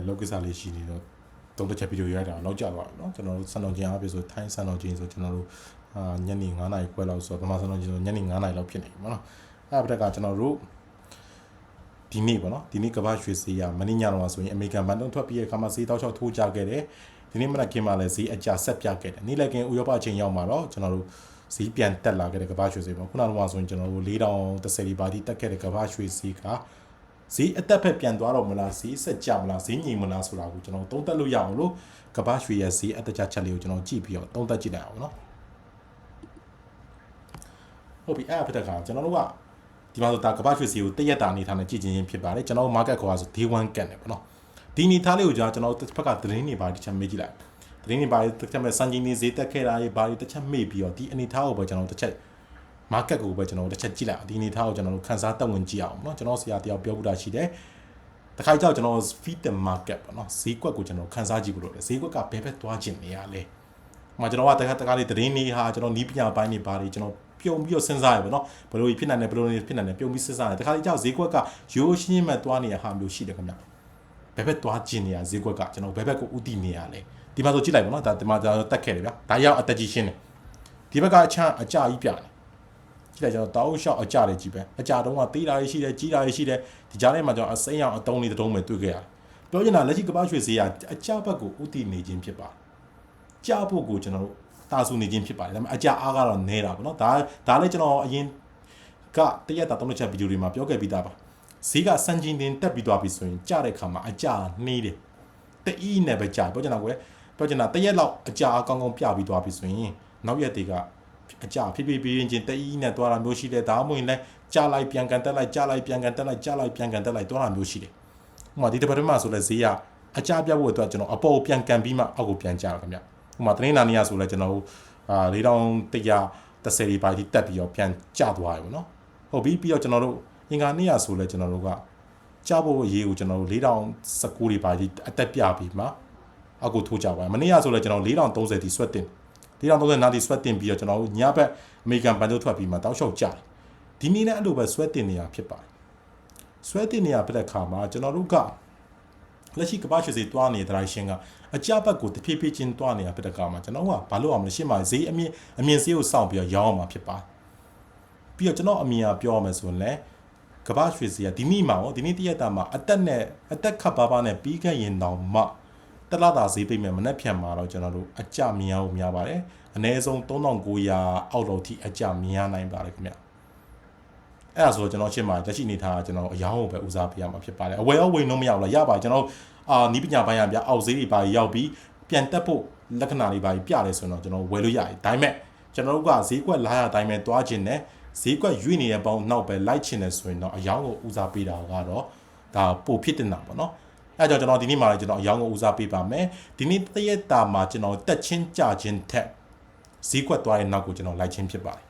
အလုပ်ကိစ္စလေးရှိနေတော့သုံးတစ်ချက်ဗီဒီယိုရိုက်တာတော့ကြာသွားပြီเนาะကျွန်တော်တို့စံတော်ချင်းအားဖြင့်ဆိုထိုင်းစံတော်ချင်းဆိုကျွန်တော်တို့အာညနေ9နာရီခွဲလောက်ဆိုတော့ဗမာစံတော်ချင်းဆိုညနေ9နာရီလောက်ဖြစ်နေပြီပေါ့နော်အဲ့ဒါကကျွန်တော်တို့ဒီနေ့ပေါ့နော်ဒီနေ့ကမ္ဘာရွှေစီရမင်းညတော့ဆိုရင်အမေရိကန်ဘန်တုံးထွက်ပြီးတဲ့အခါမှာဈေးတောက်လျှောက်ထိုးကြခဲ့တယ်ဒီနေ့မနက်ကင်းမှာလည်းဈေးအကျဆက်ပြခဲ့တယ်နေ့လည်ကင်းဥရောပအချိန်ရောက်မှာတော့ကျွန်တော်တို့ဈေးပြန်တက်လာခဲ့တဲ့ကမ္ဘာရွှေစီပေါ့ခုနကတော့ဆိုရင်ကျွန်တော်တို့4030ဒီပါတီတက်ခဲ့တဲ့ကမ္ဘာရွှေစီက ဈေးအသက်ဖက်ပြန်သွားတော့မလားဈေးဆက်ကြမလားဈေးငြိမ်မလားဆိုတာကိုကျွန်တော်သုံးသပ်လို့ရအောင်လို့ကမ္ဘာရွှေရဲ့ဈေးအသက်ကြချက်လေးကိုကျွန်တော်ကြည့်ပြီးတော့သုံးသပ်ကြည့်လိုက်အောင်နော်ဟုတ်ပြီအဲ့ဒါဖြစ်တဲ့ခါကျွန်တော်တို့ကဒီမှာဆိုတာကမ္ဘာရွှေစီကိုတရက်တာအနေထားနဲ့ကြည့်ချင်းဖြစ်ပါတယ်ကျွန်တော် market ခေါ်တာဆို day 1 can တယ်ပေါ့နော်ဒီအနေထားလေးကိုကျွန်တော်တို့တစ်ဖက်ကသတင်းတွေပါတစ်ချက်မေးကြည့်လိုက်သတင်းတွေပါတစ်ချက်မဲ့စံချင်းနေဈေးတက်ခဲ့တာတွေဘာတွေတစ်ချက်မေးပြီးတော့ဒီအနေထားကိုပဲကျွန်တော်တစ်ချက် market ကိုပဲကျွန်တော်တစ်ချက်ကြည့်လိုက်ဒီအနေထားကိုကျွန်တော်တို့ခန်းစားတက်ဝင်ကြည့်အောင်เนาะကျွန်တော်ဆရာတယောက်ပြောပြတာရှိတယ်တခါကြောက်ကျွန်တော် feed the market ပေါ့နော်ဈေးကွက်ကိုကျွန်တော်ခန်းစားကြည့်ဖို့လို့လေဈေးကွက်ကဘယ်ဘက်သွားခြင်းနေရလဲ။ဟိုကျွန်တော်ကတခါတခါလေးသတင်းတွေဟာကျွန်တော်နီးပညာပိုင်းတွေဘာတွေကျွန်တော်ပြုံပြီးတော့စဉ်းစားရပါတော့ဘယ်လိုဖြစ်နိုင်လဲဘယ်လိုဖြစ်နိုင်လဲပြုံပြီးစဉ်းစားရတယ်တခါလေးကြောက်ဈေးကွက်ကရိုးရှင်းမှသွားနေရဟာမျိုးရှိတယ်ခင်ဗျ။ဘယ်ဘက်သွားခြင်းနေရဈေးကွက်ကကျွန်တော်ဘယ်ဘက်ကိုဥတည်နေရလဲ။ဒီမှာဆိုကြည့်လိုက်ပါတော့ဒါဒီမှာဒါတက်ခဲ့တယ်ဗျာ။ဒါရောက်အတက်ကြီးရှင်းတယ်။ဒီဘက်ကအချမ်းအကြကြီးပြတယ် ကြည့်လိုက်ကျွန်တော်တောက်လျှောက်အကြတွေကြီးပဲအကြတုံးကသေးတာရှိတယ်ကြီးတာရှိတယ်ဒီကြားထဲမှာကျွန်တော်အစိမ်းရောင်အတုံးလေးတုံးပဲတွေ့ခဲ့ရတယ်ပြောချင်တာလက်ရှိကပ္ပရွှေဈေးကအကြဘက်ကိုဥတည်နေခြင်းဖြစ်ပါကြဖို့ကိုကျွန်တော်တို့တာဆူနေခြင်းဖြစ်ပါတယ်ဒါပေမဲ့အကြအားကတော့နဲတာပေါ့နော်ဒါဒါလည်းကျွန်တော်အရင်ကတရက်တာသုံးချက်ဗီဒီယိုတွေမှာပြောခဲ့ပြီးသားပါဈေးကစံချင်းတင်တက်ပြီးသွားပြီဆိုရင်ကြတဲ့ခါမှာအကြနှေးတယ်တအီးနဲ့ပဲကြပြောချင်တာကွယ်ပြောချင်တာတရက်လောက်အကြအကောင်းကောင်းပြပြီးသွားပြီဆိုရင်နောက်ရက်တွေက အကြဖြစ်ဖြစ်ပြင်းချင်းတအီးနဲ့သွားတာမျိုးရှိတယ်ဒါမှမဟုတ်လည်းကြားလိုက်ပြန်ကန်တက်လိုက်ကြားလိုက်ပြန်ကန်တက်လိုက်ကြားလိုက်ပြန်ကန်တက်လိုက်သွားတာမျိုးရှိတယ်ဥပမာဒီတစ်ပတ်မှာဆိုလဲဈေးကအကြပြဖို့အတွက်ကျွန်တော်အပေါ်ပြန်ကန်ပြီးမှအောက်ကိုပြန်ကြရခင်ဗျဥပမာတင်းနာနေရဆိုလဲကျွန်တော်အာ4130ဒီပါတီတက်ပြီးတော့ပြန်ကျသွားရပါတော့ဟုတ်ပြီပြီးတော့ကျွန်တော်တို့အင်္ဂါနေ့ရဆိုလဲကျွန်တော်တို့ကကြဖို့ရေးကိုကျွန်တော်တို့4019ဒီပါတီအတက်ပြပြီးမှအောက်ကိုထိုးကြပါမနေ့ရဆိုလဲကျွန်တော်4030ဒီဆွတ်တင် 4030နာတီဆွတ်တင်ပြီးတော့ကျွန်တော်တို့ညဘက်အမေရိကန်ဘန်ဒိုထွက်ပြီးမှတောက်လျှောက်ကြတယ်ဒီနေ့နဲ့အဲ့လိုပဲဆွဲတင်နေတာဖြစ်ပါတယ်ဆွဲတင်နေတာဖြစ်တဲ့ခါမှာကျွန်တော်တို့ကလက်ရှိကမ္ဘာ့ရွှေစီတွားနေတဲ့ direction ကအကြဘက်ကိုတဖြည်းဖြည်းချင်းတွားနေတာဖြစ်တဲ့ခါမှာကျွန်တော်ကဘာလို့အောင်လဲရှင်းပါဈေးအမြင့်အမြင့်ဈေးကိုစောင့်ပြီးတော့ရောင်းအောင်မှာဖြစ်ပါတယ်ပြီးတော့ကျွန်တော်အမြင်ကပြောရမယ်ဆိုရင်လည်းကမ္ဘာ့ရွှေစီကဒီနေ့မှာရောဒီနေ့တရက်တာမှာအသက်နဲ့အသက်ခပ်ပါပါနဲ့ပြီးခဲ့ရင်တောင်မှ တလတာဈေးပိတ်မဲ့မနှက်ဖြန်မှာတော့ကျွန်တော်တို့အကြမြင်အောင်များပါတယ်အနည်းဆုံး3900အောက်လောက်ထိအကြမြင်ရနိုင်ပါတယ်ခင်ဗျအဲ့ဒါဆိုတော့ကျွန်တော်ရှင်းပါလက်ရှိအနေထားကျွန်တော်အယောင်းကိုပဲဦးစားပေးရမှာဖြစ်ပါတယ်အဝယ်ရောဝယ်နှုံးမရဘူးလားရပါကျွန်တော်အာနီးပညာပိုင်းရပြအောက်ဈေးတွေပါရောက်ပြီးပြန်တက်ဖို့လက္ခဏာတွေပါပြတယ်ဆိုတော့ကျွန်တော်ဝယ်လို့ရတယ်ဒါပေမဲ့ကျွန်တော်တို့ကဈေးကွက်လာရတိုင်းပဲတွားခြင်းနဲ့ဈေးကွက်ရွေ့နေတဲ့ပေါင်းနောက်ပဲလိုက်ချင်တယ်ဆိုရင်တော့အယောင်းကိုဦးစားပေးတာကတော့ဒါပိုဖြစ်တင်တာပေါ့နော် အဲကြောင့်ကျွန်တော်ဒီနေ့မှာလည်းကျွန်တော်အယောင်းကိုဦးစားပေးပါမယ်ဒီနေ့တရက်တာမှာကျွန်တော်တက်ချင်းကြချင်းထက်ဈေးကွက်သွားတဲ့နောက်ကိုကျွန်တော်လိုက်ချင်းဖြစ်ပါတယ်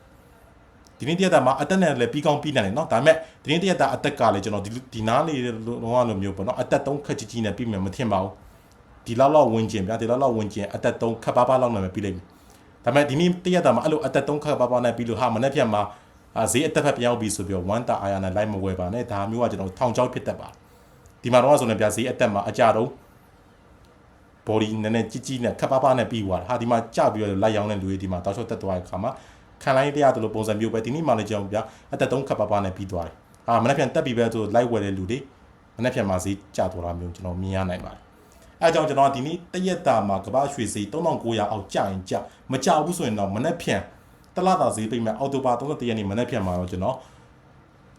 ဒီနေ့တရက်တာမှာအသက်နဲ့လည်းပြီးကောင်းပြီးနိုင်တယ်เนาะဒါပေမဲ့ဒီနေ့တရက်တာအသက်ကလည်းကျွန်တော်ဒီဒီနားလေးလုံးဝလိုမျိုးပေါ့เนาะအသက်သုံးခက်ကြီးကြီးနဲ့ပြီးမှမထင်ပါဘူးဒီလောက်လောက်ဝင်ကျင်ဗျာဒီလောက်လောက်ဝင်ကျင်အသက်သုံးခက်ပါးပါးလောက်နဲ့ပြီးလိမ့်မယ်ဒါပေမဲ့ဒီနေ့တရက်တာမှာအဲ့လိုအသက်သုံးခက်ပါးပါးနဲ့ပြီးလို့ဟာမနေ့ပြန်မှာဈေးအသက်ဖက်ပြောင်းပြီးဆိုပြီးတော့ဝမ်တာအာရနဲ့လိုက်မဝယ်ပါနဲ့ဒါမျိုးကကျွန်တော်ထောင်ချောက်ဖြစ်တတ်ပါ ဒီမှာတော့ဆိုရင်ဗျာဈေးအသက်မှာအကြတော့ body နည်းနည်းကြီးကြီးနဲ့ခပ်ပါးပါးနဲ့ပြီးသွားတာဟာဒီမှာကြပြီးတော့လိုက်ရောင်းတဲ့လူတွေဒီမှာတောက်လျှောက်တက်သွားတဲ့ခါမှာခံလိုက်တရားတို့လိုပုံစံမျိုးပဲဒီနေ့မှလည်းကြောင်ဗျာအသက်သုံးခပ်ပါးပါးနဲ့ပြီးသွားတယ်ဟာမနေ့ပြန်တက်ပြီးပဲဆိုလိုက်ဝယ်တဲ့လူတွေမနေ့ပြန်မှာဈေးကျသွားတာမျိုးကျွန်တော်မြင်ရနိုင်ပါတယ်အဲကြောင့်ကျွန်တော်ဒီနေ့တရက်တာမှာကမ္ဘာရွှေဈေး3900အောက်ကျရင်ကျမကျဘူးဆိုရင်တော့မနေ့ပြန်တလတာဈေးပိတ်မဲ့အောက်တိုဘာ31ရက်နေ့မနေ့ပြန်မှာတော့ကျွန်တော်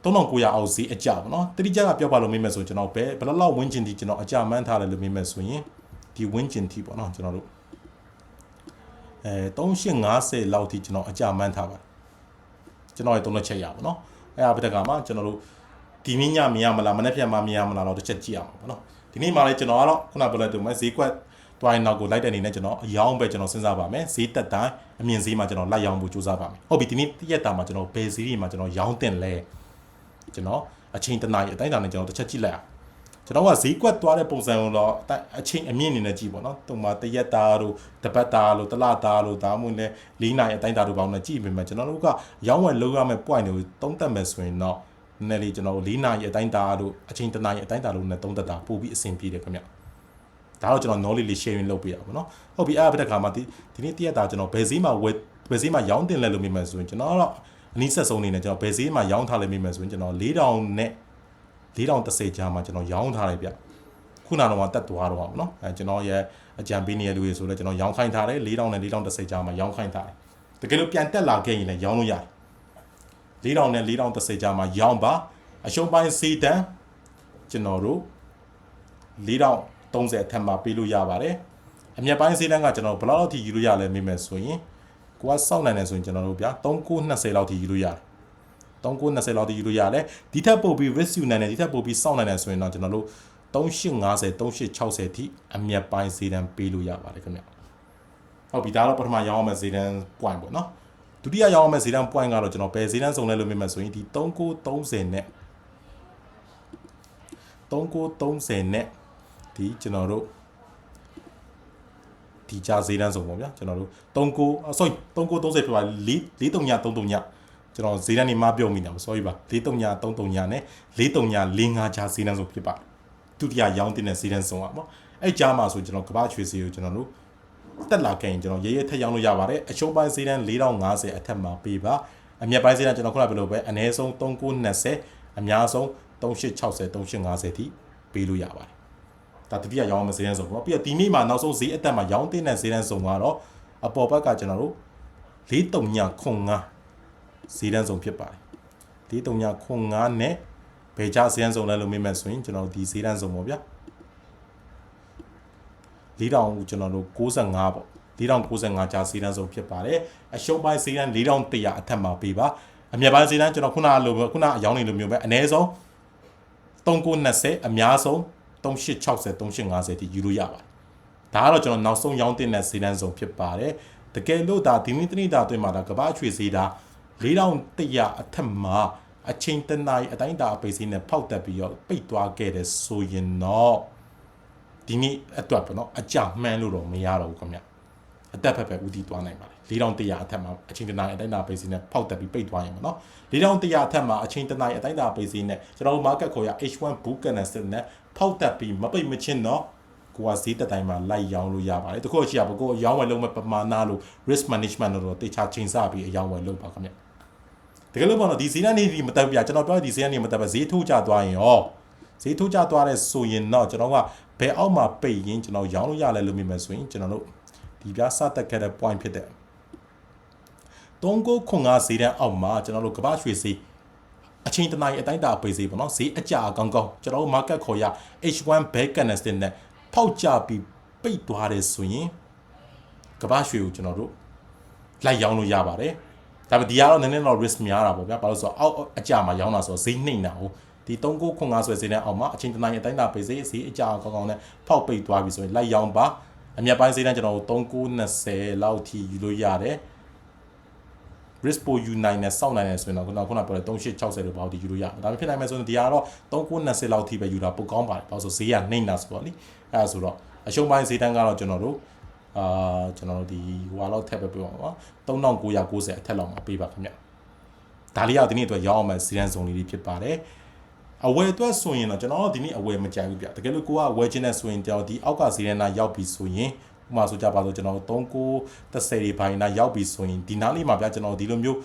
3900အောက်ဈေးအကြပါနော်တတိကြကပြောပါလို့မိမယ်ဆိုကျွန်တော်ဘယ်ဘယ်လောက်ဝင်းကျင်ဒီကျွန်တော်အကြမှန်းထားတယ်လို့မိမယ်ဆိုရင်ဒီဝင်းကျင်တီပေါ့နော်ကျွန်တော်တို့အဲ3850လောက်ထိကျွန်တော်အကြမှန်းထားပါတယ်ကျွန်တော်ရဲ့သုံးလက်ချက်ရပါတော့အဲ့ဒါပြတဲ့ကမှာကျွန်တော်တို့ဒီနေ့ညမြင်ရမလားမနေ့ပြန်မှမြင်ရမလားတော့တစ်ချက်ကြည့်အောင်ပေါ့နော်ဒီနေ့မှလည်းကျွန်တော်ကတော့ခုနပြောလိုက်တူမယ်ဈေးကွက်တွိုင်းနောက်ကိုလိုက်တဲ့အနေနဲ့ကျွန်တော်အယောင်းပဲကျွန်တော်စဉ်းစားပါမယ်ဈေးတက်တိုင်းအမြင့်ဈေးမှာကျွန်တော်လိုက်ရောင်းဖို့ကြိုးစားပါမယ်ဟုတ်ပြီဒီနေ့တရက်တာမှာကျွန်တော်ဘယ်ဈေးတွေမှာကျွန်တော်ရောင်းတင်လဲ ကျွန်တော်အချိန်တနားရအတိုင်းတာနဲ့ကျွန်တော်တစ်ချက်ကြည့်လိုက်အောင်ကျွန်တော်ကဈေးကွက်သွားတဲ့ပုံစံကိုတော့အချိန်အမြင့်အနေနဲ့ကြည့်ပေါ့နော်တုံမှာတရက်တာတို့တပတ်တာတို့တလတာတို့ဒါမှမဟုတ်လည်း၄နိုင်အတိုင်းတာတို့ပေါင်းနဲ့ကြည့်ပေမဲ့ကျွန်တော်တို့ကရောင်းဝယ်လုပ်ရမယ့် point တွေကိုသုံးသပ်မယ်ဆိုရင်တော့နည်းနည်းလေးကျွန်တော်၄နိုင်အတိုင်းတာတို့အချိန်တနားရအတိုင်းတာတို့နဲ့သုံးသပ်တာပို့ပြီးအဆင်ပြေတယ်ခင်ဗျဒါတော့ကျွန်တော် knowledge လေး sharing လုပ်ပေးတာပေါ့နော်ဟုတ်ပြီအဲ့ဒါတစ်ခါမှဒီဒီနေ့တရက်တာကျွန်တော်ဘယ်ဈေးမှာဝယ်ဘယ်ဈေးမှာရောင်းတင်လဲလို့မြင်မယ်ဆိုရင်ကျွန်တော်ကတော့ အနည်းဆက်ဆုံးအနေနဲ့ကျွန်တော်ဘယ်ဈေးမှာရောင်းထားလဲမြင်မယ်ဆိုရင်ကျွန်တော်4000နဲ့4030ကြားမှာကျွန်တော်ရောင်းထားတယ်ဗျခုနကတော့တက်သွားတော့ပါဘောနော်အဲကျွန်တော်ရဲ့အကြံပေးနေတဲ့လူတွေဆိုလဲကျွန်တော်ရောင်းခိုင်းထားတယ်4000နဲ့4030ကြားမှာရောင်းခိုင်းထားတယ်တကယ်လို့ပြန်တက်လာခဲ့ရင်လည်းရောင်းလို့ရတယ်4000နဲ့4030ကြားမှာရောင်းပါအရှုံးပိုင်းစီတန်ကျွန်တော်တို့4030အထက်မှာပေးလို့ရပါတယ်အမြတ်ပိုင်းစီတန်ကကျွန်တော်ဘယ်လောက်ထိယူလို့ရလဲမေးမယ်ဆိုရင် ကိုကစောင့်နိုင်တယ်ဆိုရင်ကျွန်တော်တို့ဗျာ3920လောက်ထိယူလို့ရတယ်3920လောက်ထိယူလို့ရတယ်ဒီထက်ပိုပြီး risk ယူနိုင်တယ်ဒီထက်ပိုပြီးစောင့်နိုင်တယ်ဆိုရင်တော့ကျွန်တော်တို့3850 3860ထိအမြတ်ပိုင်းဈေးတန်းပေးလို့ရပါတယ်ခင်ဗျဟုတ်ပြီဒါတော့ပထမရောင်းအောင်မဲ့ဈေးတန်း point ပေါ့နော်ဒုတိယရောင်းအောင်မဲ့ဈေးတန်း point ကတော့ကျွန်တော်ဘယ်ဈေးတန်းစုံလဲလို့မြင်မှဆိုရင်ဒီ3930နဲ့3930နဲ့ဒီကျွန်တော်တို့ ဒီကြားဈေးတန်းစုံပေါ့ဗျာကျွန်တော်တို့39 sorry 3930ဖြစ်ပါ4 4333ညကျွန်တော်ဈေးတန်းနေမပြုတ်မိနေပါ sorry ပါ4333နဲ့4345ကြားဈေးတန်းစုံဖြစ်ပါတယ်ဒုတိယရောင်းတင်တဲ့ဈေးတန်းစုံပါပေါ့အဲ့ကြားမှာဆိုကျွန်တော်ကဘာချွေစီကိုကျွန်တော်တို့တက်လာခဲ့ရင်ကျွန်တော်ရဲရဲထက်ရောင်းလို့ရပါတယ်အရှုံးပိုင်းဈေးတန်း4050အထက်မှာပေးပါအမြတ်ပိုင်းဈေးတန်းကျွန်တော်ခုနကပြောလို့ပဲအနည်းဆုံး3920အများဆုံး3860 3850ထိပေးလို့ရပါတယ် ဒါတတိယရောင်းအောင်ဈေးတန်းစုံပေါ့ပြီးတော့ဒီနေ့မှာနောက်ဆုံးဈေးအတက်မှာရောင်းတင်တဲ့ဈေးတန်းစုံကတော့အပေါ်ဘက်ကကျွန်တော်တို့4395ဈေးတန်းစုံဖြစ်ပါတယ်4395နဲ့ဘယ်ကြားဈေးတန်းစုံလဲလို့မေးမယ်ဆိုရင်ကျွန်တော်တို့ဒီဈေးတန်းစုံပေါ့ဗျာ4000ကိုကျွန်တော်တို့65ပေါ့4095ကြားဈေးတန်းစုံဖြစ်ပါတယ်အရှုံးပိုင်းဈေးတန်း4100အထက်မှာပေးပါအမြတ်ပိုင်းဈေးတန်းကျွန်တော်ခုနလိုခုနအယောင်းနေလိုမျိုးပဲအနည်းဆုံး3920အများဆုံး 3860 3850တိယူလို့ရပါတယ်ဒါကတော့ကျွန်တော်နောက်ဆုံးရောင်းတင်တဲ့ဈေးတန်းစုံဖြစ်ပါတယ်တကယ်လို့ဒါဒီနေ့တနေ့တာအတွင်းမှာဒါကဘာချွေဈေးတာ4100အထက်မှာအချိန်တနားအတိုင်းတာအပိတ်စင်းနဲ့ဖောက်တက်ပြီးတော့ပိတ်သွားခဲ့တယ်ဆိုရင်တော့ဒီနေ့အတွက်ပေါ့နော်အကြမှန်းလို့တော့မရတော့ဘူးခင်ဗျအသက်ဖက်ဖက်ဦးတည်သွားနိုင်ပါတယ်4100အထက်မှာအချိန်တနားအတိုင်းတာပိတ်စင်းနဲ့ဖောက်တက်ပြီးပိတ်သွားရင်ပေါ့နော်4100အထက်မှာအချိန်တနားအတိုင်းတာပိတ်စင်းနဲ့ကျွန်တော်တို့ market ခေါ်ရ H1 book candlestick နဲ့ ဖောက်တက်ပြီးမပိတ်မချင်းတော့ကိုကဈေးတက်တိုင်းမှာလိုက်ရောင်းလို့ရပါတယ်တခုရှိရပါကိုအရောင်းဝယ်လုပ်မဲ့ပမာဏလို့ risk management လို့တေချာချိန်ဆပြီးအရောင်းဝယ်လုပ်ပါခင်ဗျတကယ်လို့ပေါ့နော်ဒီဈေးနဲ့ဒီမတက်ပြကျွန်တော်ပြောဒီဈေးနဲ့မတက်ပါဈေးထိုးကြသွားရင်ရောဈေးထိုးကြသွားတဲ့ဆိုရင်တော့ကျွန်တော်ကဘယ်အောက်မှာပိတ်ရင်ကျွန်တော်ရောင်းလို့ရလဲလို့မြင်မယ်ဆိုရင်ကျွန်တော်တို့ဒီပြစတက်ခဲ့တဲ့ point ဖြစ်တဲ့3905ဈေးတန်းအောက်မှာကျွန်တော်တို့ကမ္ဘာရွှေဈေး အချိန်တနားရီအတိုင်းတာပိတ်ဈေးပေါ့နော်ဈေးအကြအကောင်းကောင်းကျွန်တော်တို့ market ခေါ်ရ H1 back candlestick နဲ့ဖောက်ကြပြီးပိတ်သွားတယ်ဆိုရင်ကမ္ဘာရွှေကိုကျွန်တော်တို့လိုက်ရောင်းလို့ရပါတယ်ဒါပေမဲ့ဒီကတော့နည်းနည်းတော့ risk များတာပေါ့ဗျာဘာလို့ဆိုတော့အောက်အကြမှာရောင်းတာဆိုတော့ဈေးနှိမ့်တာဟုတ်ဒီ3905ဆွဲဈေးနဲ့အောက်မှာအချိန်တနိုင်အတိုင်းတာပိတ်ဈေးဈေးအကြအကောင်းကောင်းနဲ့ဖောက်ပိတ်သွားပြီဆိုရင်လိုက်ရောင်းပါအမြတ်ပိုင်းဈေးနဲ့ကျွန်တော်တို့3920လောက်ထိယူလို့ရတယ် risk ပိုယူနိုင်နဲ့စောင့်နိုင်တယ်ဆိုရင်တော့ခုနကခုနပြောတဲ့3860လို့ပေါ့ဒီယူလို့ရတယ်ဒါပေမဲ့ဖြစ်နိုင်မယ်ဆိုရင်ဒီကတော့3920လောက်ထိပဲယူတာပိုကောင်းပါတယ်ဘာလို့ဆိုဈေးကနှိမ့်တာဆိုတော့လေအဲဒါဆိုတော့အရှုံးပိုင်းဈေးတန်းကတော့ကျွန်တော်တို့အာကျွန်တော်တို့ဒီဟိုလောက်ထက်ပဲပြောပါတော့3990အထက်လောက်မှာပေးပါခင်ဗျဒါလေးကဒီနေ့အတွက်ရောင်းအောင်မဲ့စီရန်ဇုံလေးဖြစ်ပါတယ်အဝယ်အတွက်ဆိုရင်တော့ကျွန်တော်ဒီနေ့အဝယ်မကြိုက်ဘူးဗျတကယ်လို့ကိုကဝယ်ခြင်းနဲ့ဆိုရင်ကျွန်တော်ဒီအောက်ကစီရန်နာရောက်ပြီဆိုရင် ဥပမာဆိုကြပါစို့ကျွန်တော်3930တွေဘိုင်းနာရောက်ပြီဆိုရင်ဒီနားလေးမှာဗျကျွန်တော်ဒီလိုမျိုး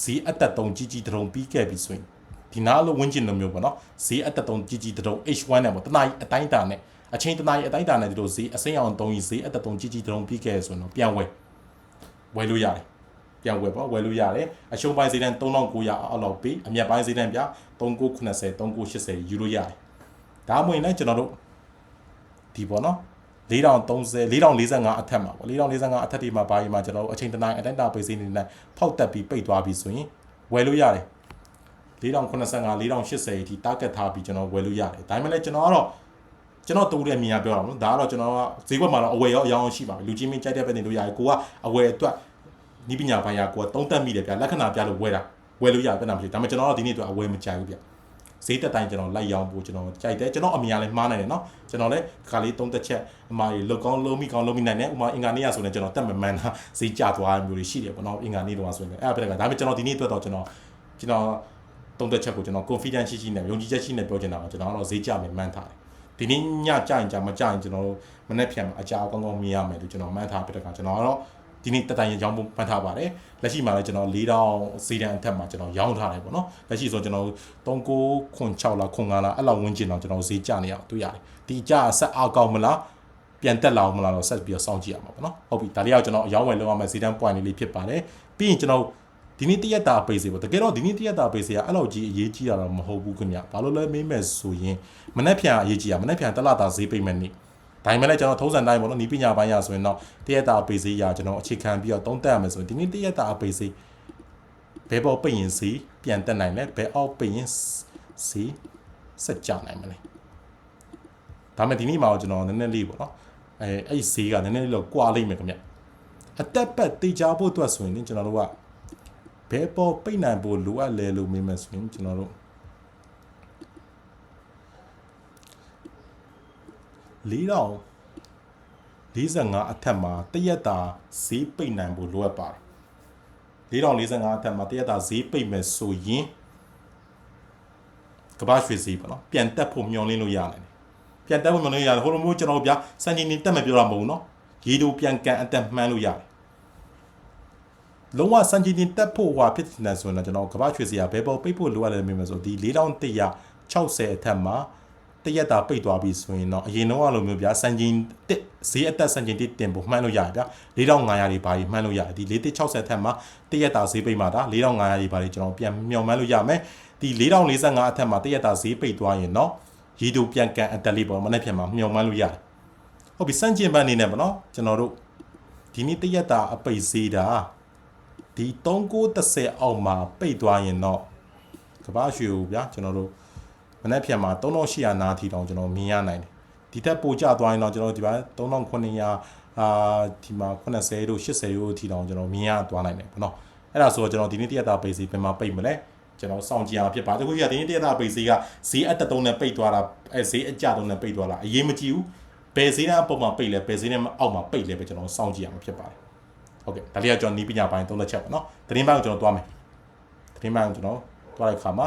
ဈေးအတက်တုံကြီးကြီးတုံပြီးခဲ့ပြီဆိုရင်ဒီနားလိုဝင်းကျင်လိုမျိုးပေါ့နော်ဈေးအတက်တုံကြီးကြီးတုံ H1 နဲ့ပေါ့တနားအတိုင်းတာနဲ့အချိန်တနားအတိုင်းတာနဲ့ဒီလိုဈေးအစိမ်းအောင်တုံးကြီးဈေးအတက်တုံကြီးကြီးတုံပြီးခဲ့ဆိုရင်တော့ပြန်ဝယ်ဝယ်လို့ရတယ်ပြန်ဝယ်ပေါ့ဝယ်လို့ရတယ်အရှုံးပိုင်းဈေးတန်း3900အောက်လောက်ပေးအမြတ်ပိုင်းဈေးတန်းပြ3990 3980ယူလို့ရတယ်ဒါမှမဟုတ်လည်းကျွန်တော်တို့ဒီပေါ့နော် 4030 4045အထက်မှာပေါ့4045အထက်ဒီမှာဘာကြီးမှာကျွန်တော်တို့အချိန်တနိုင်အတိုင်းတာပေးစီနေနဲ့ဖောက်တက်ပြီးပိတ်သွားပြီဆိုရင်ဝယ်လို့ရတယ်4085 4080အထိ target ထားပြီးကျွန်တော်ဝယ်လို့ရတယ်ဒါပေမဲ့လည်းကျွန်တော်ကတော့ကျွန်တော်တူတဲ့မြင်ရပြောတာနော်ဒါကတော့ကျွန်တော်ကဈေးကွက်မှာတော့အဝယ်ရောအယောင်ရှိပါပြီလူကြီးမင်းကြိုက်တဲ့ပဲနေလို့ရတယ်ကိုကအဝယ်အတွက်နီးပညာပိုင်းရာကိုကသုံးသက်မိတယ်ဗျလက္ခဏာပြလို့ဝယ်တာဝယ်လို့ရတယ်ပြန်တာမရှိဒါပေမဲ့ကျွန်တော်ကဒီနေ့အတွက်အဝယ်မကြိုက်ဘူးဗျ ဈေးတက်တိုင်းကျွန်တော်လိုက်ရောင်းဖို့ကျွန်တော်ကြိုက်တယ်ကျွန်တော်အမြင်ကလည်းမှားနိုင်တယ်နော်ကျွန်တော်လည်းခါလေးသုံးသက်ချက်အမားကြီးလုတ်ကောင်းလုံးမိကောင်းလုံးမိနိုင်တယ်ဥမာအင်္ဂါနေ့ရဆိုရင်ကျွန်တော်တက်မမှန်တာဈေးကျသွားမျိုးတွေရှိတယ်ပေါ့နော်အင်္ဂါနေ့တော့ဆိုရင်အဲ့ဒါပဲဒါပေမဲ့ကျွန်တော်ဒီနေ့အတွက်တော့ကျွန်တော်ကျွန်တော်သုံးသက်ချက်ကိုကျွန်တော် confidence ရှိရှိနဲ့ယုံကြည်ချက်ရှိနဲ့ပြောချင်တာကကျွန်တော်ကတော့ဈေးကျမယ်မှန်းထားတယ်ဒီနေ့ညကြရင်ကြမကြရင်ကျွန်တော်တို့မနေ့ပြန်မှာအကြာကောင်းကောင်းမြင်ရမယ်လို့ကျွန်တော်မှန်းထားပြတဲ့ခါကျွန်တော်ကတော့ ဒီနေ့တက်တိုင်ရောင်းဖို့မှတ်ထားပါတယ်လက်ရှိမှာလည်းကျွန်တော်၄တောင်စီတန်အထက်မှာကျွန်တော်ရောင်းထားတယ်ပေါ့နော်လက်ရှိဆိုကျွန်တော်39ခွန်6လားခွန်9လားအဲ့လောက်ဝန်းကျင်တော့ကျွန်တော်ဈေးကျနေအောင်တွေ့ရတယ်ဒီကြဆက်အောက်ကောက်မလားပြန်တက်လာအောင်မလားတော့ဆက်ပြီးတော့စောင့်ကြည့်ရမှာပေါ့နော်ဟုတ်ပြီဒါလေးကကျွန်တော်အယောင်းဝယ်လုပ်ရမယ့်ဈေးတန်း point လေးဖြစ်ပါတယ်ပြီးရင်ကျွန်တော်ဒီနေ့တရက်တာပေးစေပေါ့တကယ်တော့ဒီနေ့တရက်တာပေးစေကအဲ့လောက်ကြီးအရေးကြီးတာတော့မဟုတ်ဘူးခင်ဗျဘာလို့လဲမေးမယ်ဆိုရင်မနေ့ဖြန်အရေးကြီးတာမနေ့ဖြန်တက်လာတာဈေးပိတ်မယ်နေ့ ဒါပေမဲ့လည်းကျွန်တော်ထုံးစံတိုင်းပေါ့နော်နီးပညာပိုင်းရဆိုရင်တော့တရက်တာပေးစေရကျွန်တော်အခြေခံပြီးတော့သုံးသပ်ရမယ်ဆိုရင်ဒီနေ့တရက်တာပေးစေဘယ်ပေါ်ပိတ်ရင်စီပြန်တက်နိုင်လဲဘယ်အောက်ပိတ်ရင်စီဆက်ကြနိုင်မလဲဒါမဲ့ဒီနေ့မှာတော့ကျွန်တော်နည်းနည်းလေးပေါ့နော်အဲအဲ့ဒီဈေးကနည်းနည်းလေးတော့ကွာလိမ့်မယ်ခင်ဗျအတက်ပတ်တေချာဖို့အတွက်ဆိုရင်ကျွန်တော်တို့ကဘယ်ပေါ်ပိတ်နိုင်ဖို့လိုအပ်လဲလို့မေးမယ်ဆိုရင်ကျွန်တော်တို့ လေးတော့45အထက်မှာတရက်တာဈေးပိတ်နိုင်ဖို့လိုအပ်ပါတယ်4045အထက်မှာတရက်တာဈေးပိတ်မယ်ဆိုရင်ကမ္ဘာရွှေဈေးပေါ့နော်ပြန်တက်ဖို့မျှော်လင့်လို့ရနိုင်တယ်ပြန်တက်ဖို့မျှော်လင့်လို့ရတယ်ဟိုလိုမျိုးကျွန်တော်တို့ဗျာစံချိန်နေတက်မယ်ပြောတာမဟုတ်ဘူးနော်ရေတိုပြန်ကန်အတက်မှန်းလို့ရတယ်လုံးဝစံချိန်တင်တက်ဖို့ဟွာဖြစ်နေဆိုရင်တော့ကျွန်တော်ကမ္ဘာရွှေဈေးကဘယ်ပေါ်ပိတ်ဖို့လိုအပ်လဲမြင်မယ်ဆိုဒီ4160အထက်မှာ တရက်တာပိတ်သွားပြီဆိုရင်တော့အရင်တော့အလိုမျိုးဗျာစံချိန်တစ်ဈေးအသက်စံချိန်တစ်တင်ဖို့မှန်းလို့ရတယ်ဗျာ4500တွေဘာကြီးမှန်းလို့ရတယ်ဒီ4160ထက်မှာတရက်တာဈေးပိတ်မှာဒါ4500တွေဘာကြီးကျွန်တော်ပြန်မျှော်မှန်းလို့ရမယ်ဒီ4045အထက်မှာတရက်တာဈေးပိတ်သွားရင်တော့ရီတူပြန်ကန်အတက်လေးပေါ့မနေ့ပြန်မှာမျှော်မှန်းလို့ရတယ်ဟုတ်ပြီစံချိန်ပန်းအနေနဲ့ပေါ့နော်ကျွန်တော်တို့ဒီနေ့တရက်တာအပိတ်ဈေးတာဒီ3930အောက်မှာပိတ်သွားရင်တော့ကဘာရွှေကိုဗျာကျွန်တော်တို့ မနေ့ပြန်မှာ3800နားထီတောင်ကျွန်တော်မြင်ရနိုင်တယ်ဒီထက်ပိုကျသွားရင်တော့ကျွန်တော်ဒီပါ3900အာဒီမှာ80တို့80တို့ထီတောင်ကျွန်တော်မြင်ရသွားနိုင်တယ်ပေါ့နော်အဲ့ဒါဆိုတော့ကျွန်တော်ဒီနေ့တရက်တာပိတ်စီပြန်မှာပိတ်မလဲကျွန်တော်စောင့်ကြည့်ရမှာဖြစ်ပါတခုကြီးကဒီနေ့တရက်တာပိတ်စီကဈေးအတက်တုံးနဲ့ပိတ်သွားတာအဲဈေးအကျတုံးနဲ့ပိတ်သွားတာအရေးမကြီးဘူးဘယ်ဈေးနဲ့အပေါ်မှာပိတ်လဲဘယ်ဈေးနဲ့အောက်မှာပိတ်လဲပဲကျွန်တော်စောင့်ကြည့်ရမှာဖြစ်ပါတယ်ဟုတ်ကဲ့ဒါလေးကကျွန်တော်နီးပညာပိုင်းသုံးသက်ချက်ပေါ့နော်သတင်းပိုင်းကိုကျွန်တော်သွားမယ်သတင်းပိုင်းကိုကျွန်တော်သွားတဲ့အခါမှာ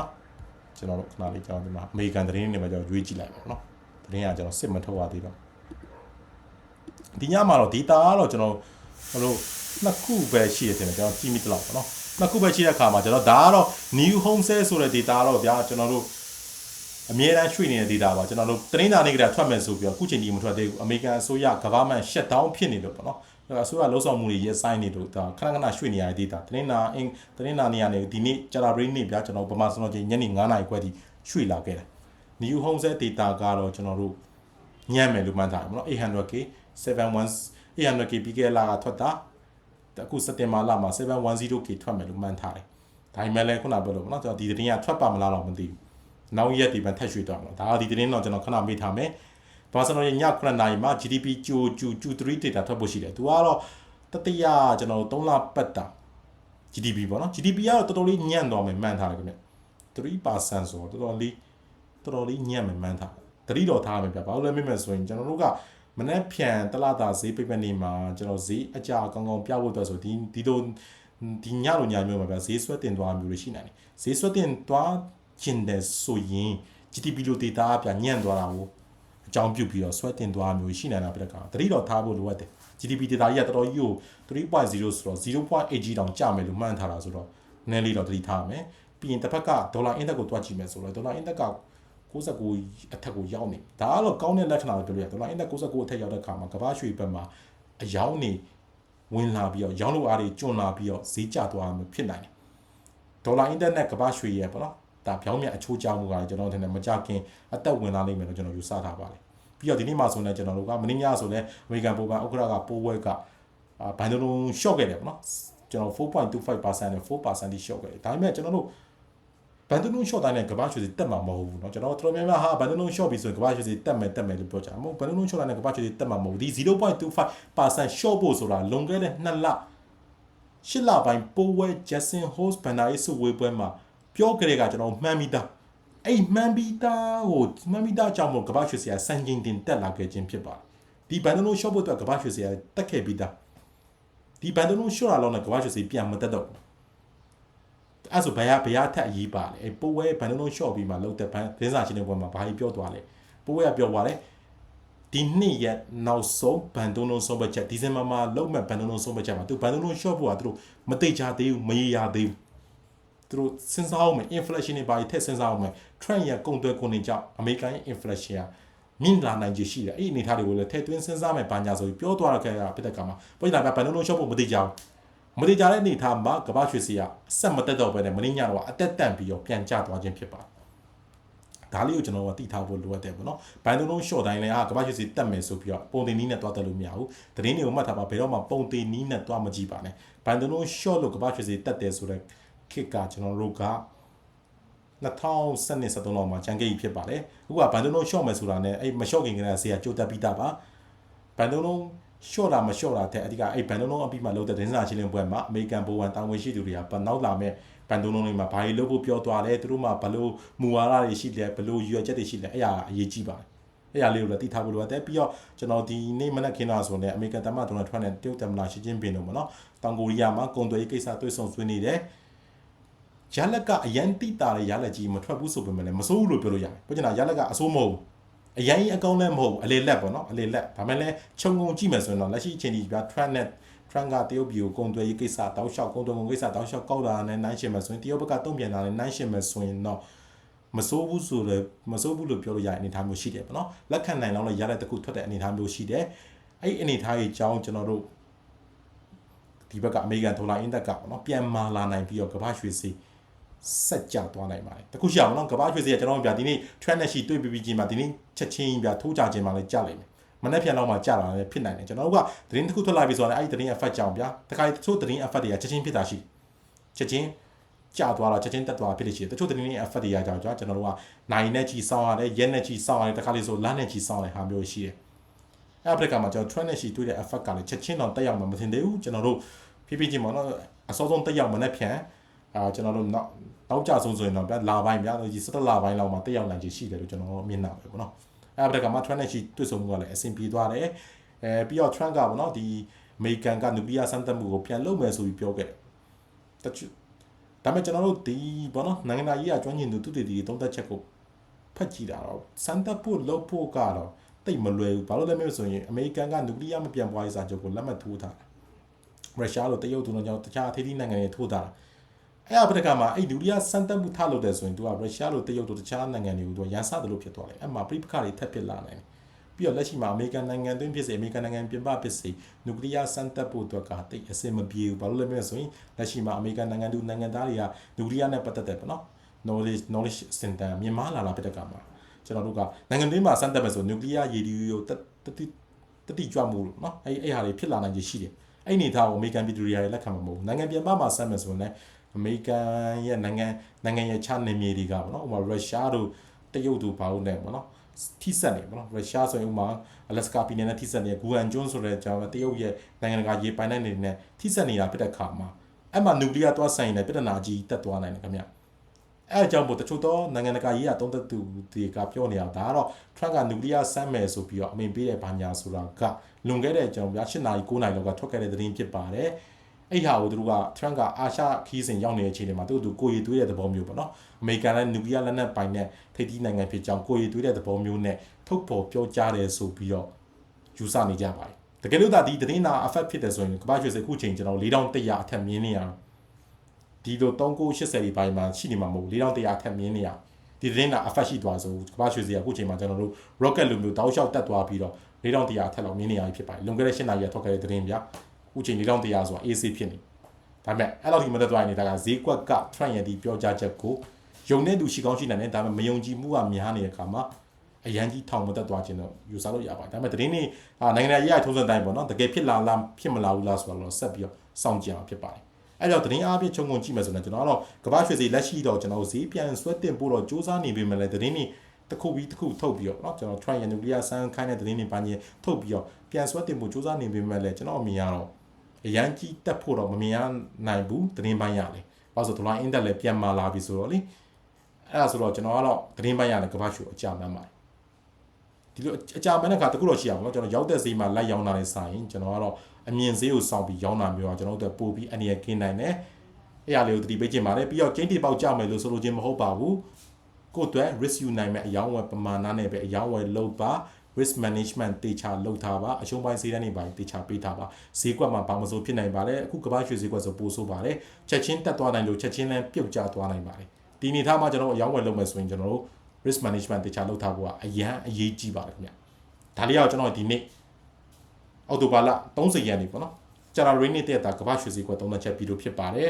ကျွန်တော်တို့ခဏလေးကျွန်တော်ဒီမှာအမေရိကန်သတင်းတွေမှာကျွန်တော်ရွေးကြည့်လိုက်ပါတော့သတင်းကကျွန်တော်စစ်မထုတ်ရသေးတော့ဒီညမှာတော့ data ကတော့ကျွန်တော်တို့နှစ်ခုပဲရှိရတယ်ကျွန်တော်ကြည့်မိတလောက်ပေါ့နော်နှစ်ခုပဲရှိတဲ့အခါမှာကျွန်တော်ဒါကတော့ new home sale ဆိုတဲ့ data တော့ဗျာကျွန်တော်တို့အမြဲတမ်းရွှေ့နေတဲ့ data ပါကျွန်တော်တို့သတင်းစာနေကြထွက်မယ်ဆိုပြီးတော့အခုချိန်ကြီးမထွက်သေးဘူးအမေရိကန်အစိုးရ government shutdown ဖြစ်နေလို့ပေါ့နော် အစိုးရလှုပ်ဆောင်မှုတွေရဲ့ဆိုင်နေလို့ဒါခဏခဏရွှေ့နေရတဲ့ data သတင်းနာအင်းသတင်းနာနေရနေဒီနေ့ကြာတာဘရင်းနေဗျာကျွန်တော်ဗမာစံတော်ချိန်ညနေ9:00နာရီခွဲထိရွှေ့လာခဲ့တယ် new home set data ကတော့ကျွန်တော်တို့ညံ့မယ်လို့မှန်းထားတယ်ပေါ့နော် 800k 71 800k ပြီးခဲ့လာကထွက်တာအခုစက်တင်ဘာလမှာ 710k ထွက်မယ်လို့မှန်းထားတယ်ဒါပေမဲ့လည်းခုနပြောလို့ပေါ့နော်ကျွန်တော်ဒီသတင်းကထွက်ပါမလားတော့မသိဘူးနောက်ရက်ဒီပန်ထက်ရွှေ့သွားမှာဒါကဒီသတင်းတော့ကျွန်တော်ခဏမေးထားမယ် ဘာစနော်ည9နာရီမှာ GDP ကျူကျူကျူ3 data ထွက်ဖို့ရှိတယ်သူကတော့တတိယကျွန်တော်3လပတ်တာ GDP ပေါ့နော် GDP ကတော့တော်တော်လေးညံ့သွားမယ်မှန်းထားတယ်ခင်ဗျ3%ဆိုတော့တော်တော်လေးတော်တော်လေးညံ့မယ်မှန်းထားတတိတော်ထားမယ်ဗျဘာလို့လဲမေးမယ်ဆိုရင်ကျွန်တော်တို့ကမနေ့ဖြန်တလတာဈေးပိတ်မဲ့နေမှာကျွန်တော်ဈေးအကြအကောင်းကောင်းပြဖို့အတွက်ဆိုဒီဒီလိုဒီညလိုညမျိုးမှာဗျဈေးဆွဲတင်သွားမျိုးတွေရှိနိုင်တယ်ဈေးဆွဲတင်သွားခြင်းတဲ့ဆိုရင် GDP လို data အပြညံ့သွားတာကို အကြောင်းပြုပြီးတော့ဆွဲတင်သွားမျိုးရှိနိုင်တာပြတဲ့ကောင်တတိတော်ထားဖို့လိုအပ်တယ် GDP data ကြီးကတော်တော်ကြီးကို3.0ဆိုတော့0.8ကြီးတောင်ကျမယ်လို့မှန်းထားတာဆိုတော့နည်းလေးတော့တတိထားမယ်ပြီးရင်တစ်ဖက်ကဒေါ်လာအင်းတက်ကိုတွက်ကြည့်မယ်ဆိုတော့ဒေါ်လာအင်းတက်က69အထက်ကိုရောက်နေဒါကတော့ကောင်းတဲ့လက္ခဏာလို့ပြောလို့ရတယ်ဒေါ်လာအင်းတက်69အထက်ရောက်တဲ့အခါမှာကမ္ဘာရွှေဘက်မှာအယောင်းနေဝင်လာပြီးတော့ရောင်းလို့အားတွေကျွံလာပြီးတော့ဈေးကျသွားမှဖြစ်နိုင်တယ်ဒေါ်လာအင်တာနက်ကမ္ဘာရွှေရဲ့ပေါ့နော် ဒါပြောင်းမြအချိုးချမှုကကျွန်တော်ထင်တယ်မကြခင်အသက်ဝင်လာနိုင်မယ်လို့ကျွန်တော်ယူဆထားပါတယ်ပြီးတော့ဒီနေ့မှဆိုလည်းကျွန်တော်တို့ကမင်းညဆိုလည်းအမေရိကန်ပိုကန်ဥက္ကရာကပိုးဝဲကဘန်ဒလုံး short ခဲ့တယ်ပေါ့နော်ကျွန်တော်4.25%နဲ့4%တိ short ခဲ့တယ်ဒါပေမဲ့ကျွန်တော်တို့ဘန်ဒလုံး short တိုင်းနဲ့ကမ္ဘာရွှေစီတက်မှာမဟုတ်ဘူးเนาะကျွန်တော်တော်များများဟာဘန်ဒလုံး short ပြီဆိုရင်ကမ္ဘာရွှေစီတက်မယ်တက်မယ်လို့ပြောကြတယ်မဟုတ်ဘန်ဒလုံး short တိုင်းနဲ့ကမ္ဘာရွှေစီတက်မှာမဟုတ်ဘူးဒီ0.25% short ဖို့ဆိုတာလွန်ခဲ့တဲ့2လရှစ်လပိုင်းပိုးဝဲ Jackson Host Banner ရေးစုဝေးပွဲမှာ ပြောကြတဲ့ကကျွန်တော်မှန်းပြီးသားအဲ့မှန်ပြီးသားဟိုမှန်ပြီးသားကြောင့်မို့ကမ္ဘာရွှေစရာစံချိန်တင်တက်လာခဲ့ခြင်းဖြစ်ပါတယ်ဒီဘန်ဒလုံးရှော့ဖို့အတွက်ကမ္ဘာရွှေစရာတက်ခဲ့ပြီးသားဒီဘန်ဒလုံးရှော့လာတော့လည်းကမ္ဘာရွှေစပြန်မတက်တော့အဲ့ဆိုဘယ်ဟာဘယ်ဟာထက်အရေးပါလဲအဲ့ပိုးဝဲဘန်ဒလုံးရှော့ပြီးမှလောက်တဲ့ဘန်ဒင်းစာချင်းတဲ့ဘွဲမှာဘာကြီးပြောသွားလဲပိုးရပြောသွားတယ်ဒီနှစ်ရက်နောက်ဆုံးဘန်တုံးလုံးဆုံးပတ်ချက်ဒီဇင်ဘာမှာလုံးမဲ့ဘန်တုံးလုံးဆုံးပတ်ချက်မှာသူဘန်တုံးလုံး short ဖို့ကသူတို့မတိတ်ကြသေးဘူးမရေရသေးဘူး သူတို့စဉ်းစားအောင်မယ် inflation တွေဘာတွေထည့်စဉ်းစားအောင်မယ် trend ရကုန်သွယ်ကုန်တွေကြောင့်အမေရိကန်ရဲ့ inflation ကမြင့်လာနိုင်ခြေရှိတယ်အဲ့ဒီအနေထားတွေကိုလည်းထည့်သွင်းစဉ်းစားမယ်ဘာညာဆိုပြီးပြောသွားရခဲ့တာဖြစ်တဲ့ကမှာပြည်လာကဘန်တုံးလုံး short ဖို့မတိတ်ကြဘူးမတိတ်ကြတဲ့အနေထားမှာကမ္ဘာရွှေစီကအဆက်မတက်တော့ဘဲနဲ့မင်းညတော့အတက်တန့်ပြီးတော့ပြန်ကျသွားခြင်းဖြစ်ပါတယ်ဒါလေးကိုကျွန်တော်ကတိထားဖို့လိုအပ်တယ်ပေါ့နော်။ဘိုင်းသုံးလုံး short တိုင်းလည်းဟာကမ္ဘာရွှေစီတက်မယ်ဆိုပြီးတော့ပုံတင်နီးနဲ့တွားတက်လို့မရဘူး။သတင်းတွေကိုမှတ်ထားပါဘယ်တော့မှပုံတင်နီးနဲ့တွားမကြည့်ပါနဲ့။ဘိုင်းသုံးလုံး short လို့ကမ္ဘာရွှေစီတက်တယ်ဆိုတော့ ခစ်ကကျွန်တော်တို့က2012 13လောက်မှာဂျန်ဂိတ်ဖြစ်ပါတယ်။အခုကဘန်တုံးလုံး short မယ်ဆိုတာနဲ့အဲ့မ short ခင်ကလေးဆေးကကြိုတက်ပြီးသားပါ။ဘန်တုံးလုံး short တာမ short တာတဲ့အဓိကအဲ့ဘန်တုံးလုံးအပြီးမှလုပ်တဲ့ဒင်းစာချင်းလင်းပွဲမှာအမေရိကန်ဘိုးဝန်တာဝန်ရှိသူတွေကပတ်နောက်လာမဲ့ဘန်တုံးလုံးတွေမှာဘာတွေလုပ်ဖို့ပြောသွားလဲသူတို့မှာဘလို့မူဝါဒတွေရှိလဲဘလို့ရွေချက်တွေရှိလဲအဲ့ဒါအရေးကြီးပါတယ်အဲ့ဒါလေးကိုလည်းသိထားဖို့လိုအပ်တယ်ပြီးတော့ကျွန်တော်ဒီနေ့မနက်ခင်းတော့ဆိုနေအမေရိကန်သမ္မတဒေါ်နယ်ထရန့်နဲ့တရုတ်သမ္မတရှီကျင်းပင်တို့ပေါ့နော်တောင်ကိုရီးယားမှာကုန်သွယ်ရေးကိစ္စတွေ့ဆုံဆွေးနွေးတယ် ရလက်ကအရန်တိတာတဲ့ရလက်ကြီးမထွက်ဘူးဆိုပေမဲ့လည်းမစိုးဘူးလို့ပြောလို့ရတယ်။ပြောချင်တာရလက်ကအစိုးမဟုတ်ဘူး။အရင်အကောင်းလည်းမဟုတ်ဘူးအလေလက်ပေါ့နော်အလေလက်ဒါမဲ့လည်းခြုံငုံကြည့်မယ်ဆိုရင်တော့လက်ရှိအချိန်ဒီပြ trend နဲ့ trend ကတရုတ်ပြည်ကိုကုန်သွယ်ရေးကိစ္စတောက်လျှောက်ကုန်သွယ်ကုန်ကိစ္စတောက်လျှောက်ကောက်လာတဲ့နိုင်ရှင်မယ်ဆိုရင်တရုတ်ဘက်ကတုံ့ပြန်လာတဲ့နိုင်ရှင်မယ်ဆိုရင်တော့မစိုးဘူးဆိုလည်းမစိုးဘူးလို့ပြောလို့ရတဲ့အနေအထားမျိုးရှိတယ်ပေါ့နော်လက်ခံနိုင်လောက်လည်းရတဲ့တခုထွက်တဲ့အနေအထားမျိုးရှိတယ်အဲ့ဒီအနေအထားကြီးအကြောင်းကျွန်တော်တို့ဒီဘက်ကအမေရိကန်ဒေါ်လာအင်ဒက်ကပေါ့နော်ပြန်မာလာနိုင်ပြီးတော့ကမ္ဘာရွှေစီ ဆက်ကြသွားနိုင်ပါတယ်တခုရှိအောင်နော်ကမ္ဘာရွှေစီကကျွန်တော်တို့ပြဒီနေ့ trend နဲ့ရှိတွေ့ပြီးပြီးချင်းမှာဒီနေ့ချက်ချင်းပြထိုးကြခြင်းမှာလည်းကြလိမ့်မယ်မနေ့ပြန်တော့မှကြာလာတယ်ဖြစ်နိုင်တယ်ကျွန်တော်တို့ကသတင်းတစ်ခုထွက်လာပြီဆိုတော့အဲ့ဒီသတင်း effect ကြောင့်ဗျာတခါတချို့သတင်း effect တွေကချက်ချင်းဖြစ်တာရှိချက်ချင်းကြာသွားတာချက်ချင်းတက်သွားဖြစ်လို့ရှိတယ်တချို့သတင်းတွေ effect တွေကကြောင့်ကျွန်တော်တို့ကနိုင်နဲ့ကြီးစောင်းရတယ်ရက်နဲ့ကြီးစောင်းရတယ်တခါလေးဆိုလမ်းနဲ့ကြီးစောင်းရတယ်ဟာမျိုးရှိတယ်အဲ့အပရိကမှာကျွန်တော် trend နဲ့ရှိတွေ့တဲ့ effect ကလည်းချက်ချင်းတော့တက်ရောက်မှမထင်သေးဘူးကျွန်တော်တို့ဖြည်းဖြည်းချင်းပေါ့နော်အစောဆုံးတက်ရောက်မနဲ့ဖြန် အာကျွန်တော်တို့နောက်နောက်ကြဆုံးဆိုရင်တော့ဗျာလာပိုင်းဗျာဒီ17လပိုင်းလောက်မှာတက်ရောက်နိုင်ချေရှိတယ်လို့ကျွန်တော်မြင်တာပဲပေါ့နော်အဲ့ဒါကမှ trend နဲ့ရှိတွေ့ဆုံမှုကလည်းအဆင်ပြေသွားတယ်အဲပြီးတော့ trend ကပေါ့နော်ဒီအမေရိကန်ကနျူကလ িয়ার စမ်းသပ်မှုကိုပြန်လုပ်မယ်ဆိုပြီးပြောခဲ့တယ်တချို့ဒါပေမဲ့ကျွန်တော်တို့ဒီပေါ့နော်နိုင်ငံသားရေးအကျွမ်းကျင်သူသူတွေဒီသုံးသက်ချက်ကိုဖတ်ကြည့်တာတော့စမ်းသပ်ဖို့လုပ်ဖို့ကတော့တိတ်မလွယ်ဘူးဘာလို့လဲမလို့ဆိုရင်အမေရိကန်ကနျူကလ িয়ার မပြန်ပွားရေးစာချုပ်ကိုလက်မှတ်ထိုးထားတာရုရှားလိုတရုတ်တို့တော့ကျွန်တော်တခြားအသေးသေးနိုင်ငံတွေထိုးထားတာ အဲ့အပဒကမှာအဲ့နျူကလ িয়ার စမ်းသပ်မှုထလုပ်တယ်ဆိုရင်သူကရုရှားလိုတရုတ်တို့တခြားနိုင်ငံတွေကိုသူကရန်စတယ်လို့ဖြစ်သွားတယ်အဲ့မှာပြိပခါတွေထပ်ဖြစ်လာနိုင်တယ်ပြီးတော့လက်ရှိမှာအမေရိကန်နိုင်ငံတွင်းဖြစ်စေအမေရိကန်နိုင်ငံပြင်ပဖြစ်စေနျူကလ িয়ার စမ်းသပ်ဖို့အတွက်ကတိတ်အဆင်မပြေဘူးဘာလို့လဲမလဲဆိုရင်လက်ရှိမှာအမေရိကန်နိုင်ငံသူနိုင်ငံသားတွေကနျူကလ িয়ার နဲ့ပတ်သက်တဲ့ပေါ့နော် knowledge knowledge center မြန်မာလာလာပြတဲ့ကမှာကျွန်တော်တို့ကနိုင်ငံတွင်းမှာစမ်းသပ်မယ်ဆိုနျူကလ িয়ার ရေဒီယိုတတိတတိကြွမှုလို့နော်အဲ့အဲ့ဟာတွေဖြစ်လာနိုင်ခြေရှိတယ်အဲ့နေသားကိုအမေရိကန်ပြည်သူတွေလက်ခံမှာမဟုတ်ဘူးနိုင်ငံပြင်ပမှာစမ်းမယ်ဆိုရင်လည်း အမေရိကန်ရဲ့နိုင်ငံနိုင်ငံရဲ့ခြားနေမြေတွေကပေါ့နော်ဥပမာရုရှားတို့တရုတ်တို့ဘာလို့လဲပေါ့နော်ထိစက်နေပေါ့နော်ရုရှားဆိုရင်ဥမာအလက်စကာပြည်နယ်နဲ့ထိစက်နေဂူဟန်ကျွန်းဆိုတဲ့ကြောင်တရုတ်ရဲ့နိုင်ငံတကာရေပိုင်တဲ့နေနဲ့ထိစက်နေတာဖြစ်တဲ့ခါမှာအဲ့မှာနျူကလ িয়ার သွားဆိုင်နေပြဿနာကြီးတက်သွားနိုင်တယ်ခင်ဗျအဲ့အကြောင်းမို့တချို့သောနိုင်ငံတကာရေးရတုံးသက်သူတွေကပြောနေတာဒါကတော့ Trump ကနျူကလ িয়ার စမ်းမယ်ဆိုပြီးတော့အမိန်ပေးတဲ့ဘာညာဆိုတာကလွန်ခဲ့တဲ့ကျွန်တော်ဗျာ၈နာရီ9နာရီလောက်ကထွက်ခဲ့တဲ့သတင်းဖြစ်ပါတယ် အဲ့ဟာကိုသူတို့က Trump ကအာရှခီးစဉ်ရောက်နေတဲ့အချိန်တွေမှာသူတို့ကိုရီသွေးတဲ့သဘောမျိုးပေါ့နော်အမေရိကန်နဲ့နျူကလ িয়ার လက်နက်ပိုင်တဲ့ထိပ်သီးနိုင်ငံဖြစ်ကြောင်းကိုရီသွေးတဲ့သဘောမျိုးနဲ့ထုတ်ဖော်ပြောကြားတယ်ဆိုပြီးတော့ယူဆနေကြပါတယ်တကယ်လို့ဒါဒီသတင်းနာ affect ဖြစ်တယ်ဆိုရင်ကမ္ဘာ့ရွှေစခုချိန်ကျွန်တော်4100အထက်မြင်းနေရဒီလို3980ဒီပိုင်းမှာရှိနေမှာမဟုတ်4100အထက်မြင်းနေရဒီသတင်းနာ affect ရှိသွားဆိုကမ္ဘာ့ရွှေစကအခုချိန်မှာကျွန်တော်တို့ rocket လိုမျိုးတောက်လျှောက်တက်သွားပြီးတော့4100အထက်လောက်မြင်းနေရဖြစ်ပါတယ်လွန်ခဲ့တဲ့8နာရီထွက်ခဲ့တဲ့သတင်းဗျာအ ခုချိန်4100ဆိုတာ AC ဖြစ်နေဒါပေမဲ့အဲ့လောက်ဒီမသက်သွားနေတာကဈေးကွက်က trend ရည်ဒီပြောကြားချက်ကိုယုံတဲ့သူရှိကောင်းရှိနိုင်တယ်ဒါပေမဲ့မယုံကြည်မှုကများနေတဲ့အခါမှာအရန်ကြီးထောင်မတက်သွားခြင်းတော့ယူဆလို့ရပါတယ်ဒါပေမဲ့သတင်းတွေနိုင်ငံရေးအထုံးစံတိုင်းပေါ့နော်တကယ်ဖြစ်လာလားဖြစ်မလာဘူးလားဆိုတော့ဆက်ပြီးတော့စောင့်ကြည့်အောင်ဖြစ်ပါတယ်အဲ့တော့သတင်းအားဖြင့်ခြုံငုံကြည့်မယ်ဆိုရင်ကျွန်တော်ကတော့ကမ္ဘာရွှေစီလက်ရှိတော့ကျွန်တော်ဈေးပြန်ဆွဲတင်ဖို့တော့စူးစမ်းနေပေမဲ့လည်းသတင်းတွေတစ်ခုပြီးတစ်ခုထုတ်ပြီးတော့เนาะကျွန်တော် try and nuclear ဆန်းခိုင်းတဲ့သတင်းတွေပါညင်ထုတ်ပြီးတော့ပြန်ဆွဲတင်ဖို့စူးစမ်းနေပေမဲ့လည်းကျွန်တော်အမြင်ကတော့ အရန်ကြီးတက်ဖို့တော့မမြင်ရနိုင်ဘူးသတင်းပိုင်းရလေဘာလို့ဆိုဒလိုင်းအင်တက်လည်းပြန်မာလာပြီဆိုတော့လေအဲ့ဒါဆိုတော့ကျွန်တော်ကတော့သတင်းပိုင်းရတယ်ကဘာရှူအကြမ်းမ်းပါတယ်ဒီလိုအကြမ်းမ်းတဲ့ခါတခုတော့ရှိရပါတော့ကျွန်တော်ရောက်တဲ့ဈေးမှာလိုက်ရောင်းတာလည်းဆိုင်ကျွန်တော်ကတော့အမြင်ဈေးကိုစောင့်ပြီးရောင်းတာမျိုးကကျွန်တော်တို့ပို့ပြီးအနေရခင်းနိုင်တယ်အဲ့ရလေးကိုတတိပေးခြင်းပါတယ်ပြီးတော့ကျင်းတီပေါက်ကြမယ်လို့ဆိုလိုခြင်းမဟုတ်ပါဘူးကိုယ်အတွက် risk you နိုင်မဲ့အယောင်းဝယ်ပမာဏနဲ့ပဲအယောင်းဝယ်လုပ်ပါ risk management တေချာလုပ်ထားပါအရှုံးပိုင်းဈေးတန်းတွေပါတေချာပေးထားပါဈေးကွက်မှာဘာမစိုးဖြစ်နိုင်ပါလဲအခုကမ္ဘာရွှေဈေးကွက်ဆိုပိုဆိုးပါတယ်ချက်ချင်းတက်သွားနိုင်လို့ချက်ချင်းလည်းပြုတ်ကျသွားနိုင်ပါတယ်ဒီအနေထားမှာကျွန်တော်တို့အယောင်းဝယ်လုပ်မယ်ဆိုရင်ကျွန်တော်တို့ risk management တေချာလုပ်ထားဖို့ကအရန်အရေးကြီးပါတယ်ခင်ဗျဒါလေးကတော့ကျွန်တော်ဒီနေ့အောက်တိုဘာလ30ရက်နေ့ပေါ့နော်ဂျာရာရင်းနေတဲ့တာကမ္ဘာရွှေဈေးကွက်သုံးသက်ချက်ဗီဒီယိုဖြစ်ပါတယ်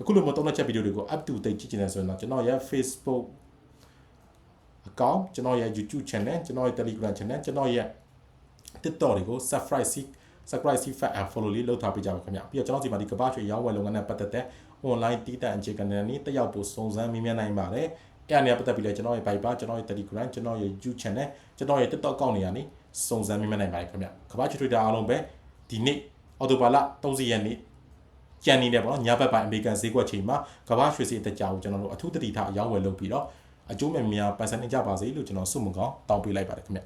အခုလိုမျိုးသုံးသက်ချက်ဗီဒီယိုတွေကို up to date ကြည့်ချင်တယ်ဆိုရင်တော့ကျွန်တော်ရဲ့ Facebook အကောင့်ကျွန်တော်ရဲ့ YouTube channel ကျွန်တော်ရဲ့ Telegram channel ကျွန်တော်ရဲ့ TikTok တွေကို subscribe စီ subscribe စီ fat and follow လေးလုပ်ထားပေးကြပါခင်ဗျာပြီးတော့ကျွန်တော်ဒီမှာဒီကမ္ဘာရွှေရောင်းဝယ်လုပ်ငန်းနဲ့ပတ်သက်တဲ့ online တည်တံ့အခြေခံတဲ့နေ့တက်ရောက်ဖို့စုံစမ်းမေးမြန်းနိုင်ပါတယ်အဲ့အနည်းပတ်သက်ပြီးလဲကျွန်တော်ရဲ့ Viber ကျွန်တော်ရဲ့ Telegram ကျွန်တော်ရဲ့ YouTube channel ကျွန်တော်ရဲ့ TikTok အကောင့်တွေကနေစုံစမ်းမေးမြန်းနိုင်ပါတယ်ခင်ဗျာကမ္ဘာရွှေ Twitter အားလုံးပဲဒီနေ့အော်တိုဘာလ30ရက်နေ့ကြံနေတယ်ပေါ့နော်ညဘက်ပိုင်းအမေရိကန်ဈေးကွက်ချိန်မှာကမ္ဘာရွှေဈေးအတက်ကြောင်ကျွန်တော်တို့အထူးတတိထားအယောင်းဝယ်လုပ်ပြီးတော့ အကျိုးမဲ့များပိုင်ဆိုင်နေကြပါစေလို့ကျွန်တော်ဆုမကောင်းတောင်းပေးလိုက်ပါတယ်ခင်ဗျာ